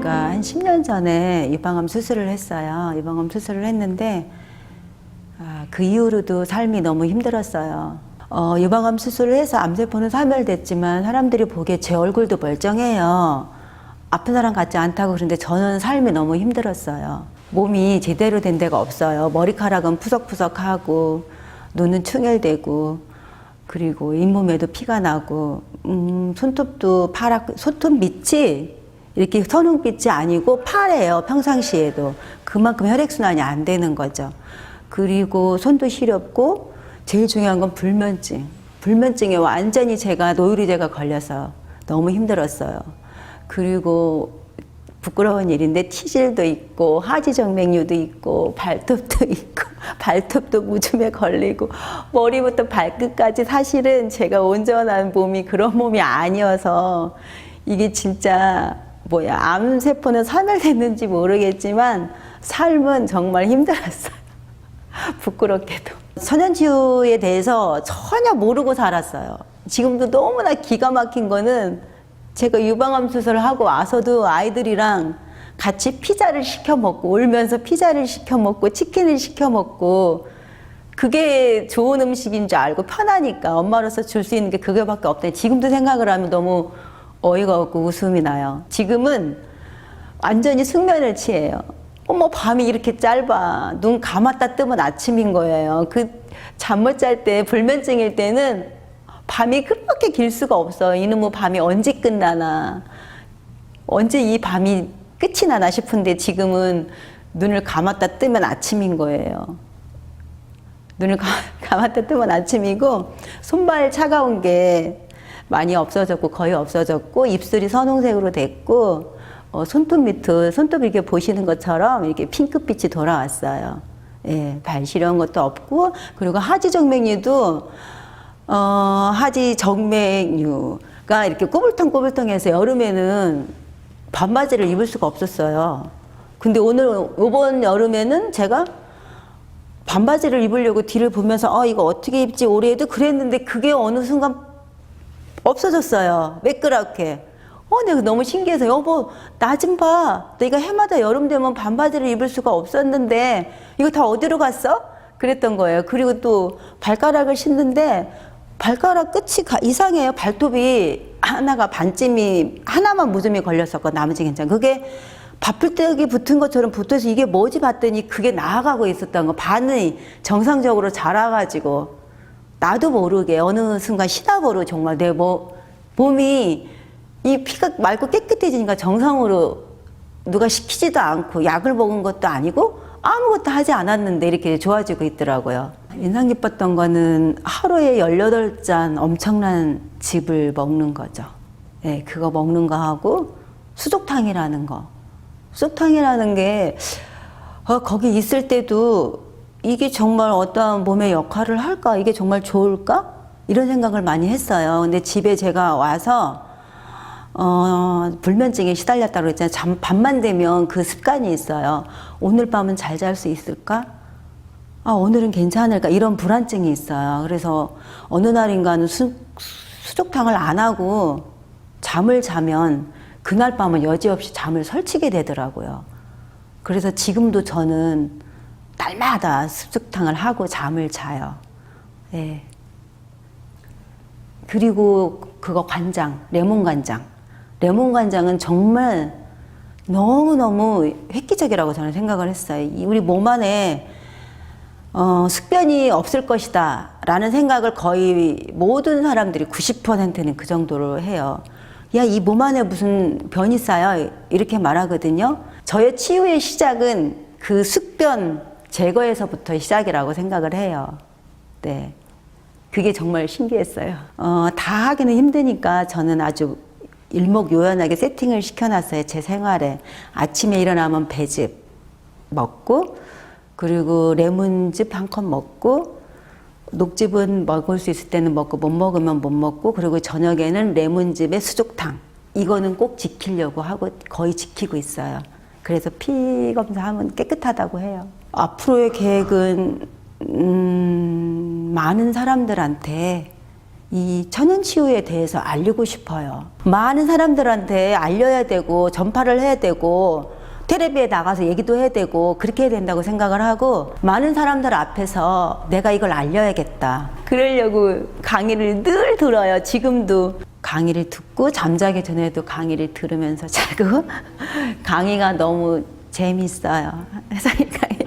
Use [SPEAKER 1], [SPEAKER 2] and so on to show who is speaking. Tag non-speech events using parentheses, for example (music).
[SPEAKER 1] 제가 한 10년 전에 유방암 수술을 했어요. 유방암 수술을 했는데 아, 그 이후로도 삶이 너무 힘들었어요. 어, 유방암 수술을 해서 암세포는 사멸됐지만 사람들이 보기에 제 얼굴도 멀쩡해요. 아픈 사람 같지 않다고 그러는데 저는 삶이 너무 힘들었어요. 몸이 제대로 된 데가 없어요. 머리카락은 푸석푸석하고 눈은 충혈되고 그리고 잇몸에도 피가 나고 음, 손톱도 파랗고 손톱 밑이 이렇게 선홍빛이 아니고 파래요 평상시에도. 그만큼 혈액순환이 안 되는 거죠. 그리고 손도 시렵고 제일 중요한 건 불면증. 불면증에 완전히 제가 노유리제가 걸려서 너무 힘들었어요. 그리고 부끄러운 일인데 티질도 있고 하지정맥류도 있고 발톱도 있고 (laughs) 발톱도 무좀에 걸리고 머리부터 발끝까지 사실은 제가 온전한 몸이 그런 몸이 아니어서 이게 진짜 뭐야 암세포는 사멸됐는지 모르겠지만 삶은 정말 힘들었어요. (laughs) 부끄럽게도. 천연치유에 대해서 전혀 모르고 살았어요. 지금도 너무나 기가 막힌 거는 제가 유방암 수술을 하고 와서도 아이들이랑 같이 피자를 시켜 먹고 울면서 피자를 시켜 먹고 치킨을 시켜 먹고 그게 좋은 음식인 줄 알고 편하니까 엄마로서 줄 수 있는 게 그게밖에 없다. 지금도 생각을 하면 너무 어이가 없고 웃음이 나요. 지금은 완전히 숙면을 취해요. 어머 밤이 이렇게 짧아. 눈 감았다 뜨면 아침인 거예요. 그 잠 못 잘 때 불면증일 때는 밤이 그렇게 길 수가 없어. 이놈의 밤이 언제 끝나나. 언제 이 밤이 끝이 나나 싶은데 지금은 눈을 감았다 뜨면 아침인 거예요. 눈을 감, (laughs) 감았다 뜨면 아침이고 손발 차가운 게 많이 없어졌고 거의 없어졌고 입술이 선홍색으로 됐고 어, 손톱 밑을 손톱 이렇게 보시는 것처럼 이렇게 핑크빛이 돌아왔어요. 예, 발 시려운 것도 없고 그리고 하지 정맥류도 어, 하지 정맥류가 이렇게 꼬불통꼬불통해서 여름에는 반바지를 입을 수가 없었어요. 근데 오늘 이번 여름에는 제가 반바지를 입으려고 뒤를 보면서 어 이거 어떻게 입지 올해도 그랬는데 그게 어느 순간 없어졌어요. 매끄럽게. 어, 내가 너무 신기해서 여보 나 좀 봐. 내가 해마다 여름 되면 반바지를 입을 수가 없었는데 이거 다 어디로 갔어? 그랬던 거예요. 그리고 또 발가락을 신는데 발가락 끝이 가- 이상해요. 발톱이 하나가 반쯤이 하나만 무좀이 걸렸었고 나머지 괜찮아. 그게 바풀떼기 붙은 것처럼 붙어서 이게 뭐지 봤더니 그게 나아가고 있었던 거. 반이 정상적으로 자라가지고 나도 모르게 어느 순간 시다버로 정말 내 뭐, 몸이 이 피가 맑고 깨끗해지니까 정상으로 누가 시키지도 않고 약을 먹은 것도 아니고 아무것도 하지 않았는데 이렇게 좋아지고 있더라고요. 인상 깊었던 거는 하루에 18잔 엄청난 즙을 먹는 거죠. 네, 그거 먹는 거 하고 수족탕이라는 거. 수족탕이라는 게 어, 거기 있을 때도 이게 정말 어떠한 몸의 역할을 할까? 이게 정말 좋을까? 이런 생각을 많이 했어요. 근데 집에 제가 와서 어, 불면증에 시달렸다고 그랬잖아요. 잠, 밤만 되면 그 습관이 있어요. 오늘 밤은 잘 잘 수 있을까? 아, 오늘은 괜찮을까? 이런 불안증이 있어요. 그래서 어느 날인가는 수, 수족탕을 안 하고 잠을 자면 그날 밤은 여지없이 잠을 설치게 되더라고요. 그래서 지금도 저는 날마다 수족탕을 하고 잠을 자요. 예. 그리고 그거 간장, 레몬 간장. 레몬 간장은 정말 너무너무 획기적이라고 저는 생각을 했어요. 이 우리 몸 안에 어, 숙변이 없을 것이다 라는 생각을 거의 모든 사람들이 90%는 그 정도로 해요. 야, 이 몸 안에 무슨 변이 쌓여? 이렇게 말하거든요. 저의 치유의 시작은 그 숙변 제거에서부터 시작이라고 생각을 해요. 네. 그게 정말 신기했어요. 어, 다 하기는 힘드니까 저는 아주 일목요연하게 세팅을 시켜놨어요. 제 생활에. 아침에 일어나면 배즙 먹고, 그리고 레몬즙 한 컵 먹고, 녹즙은 먹을 수 있을 때는 먹고, 못 먹으면 못 먹고, 그리고 저녁에는 레몬즙에 수족탕. 이거는 꼭 지키려고 하고 거의 지키고 있어요. 그래서 피 검사하면 깨끗하다고 해요. 앞으로의 계획은, 음, 많은 사람들한테 이 천연치유에 대해서 알리고 싶어요. 많은 사람들한테 알려야 되고 전파를 해야 되고 텔레비에 나가서 얘기도 해야 되고 그렇게 해야 된다고 생각을 하고 많은 사람들 앞에서 내가 이걸 알려야겠다. 그러려고 강의를 늘 들어요. 지금도 강의를 듣고 잠자기 전에도 강의를 들으면서 자고 (laughs) 강의가 너무 재밌어요. (laughs) 세상에 강의.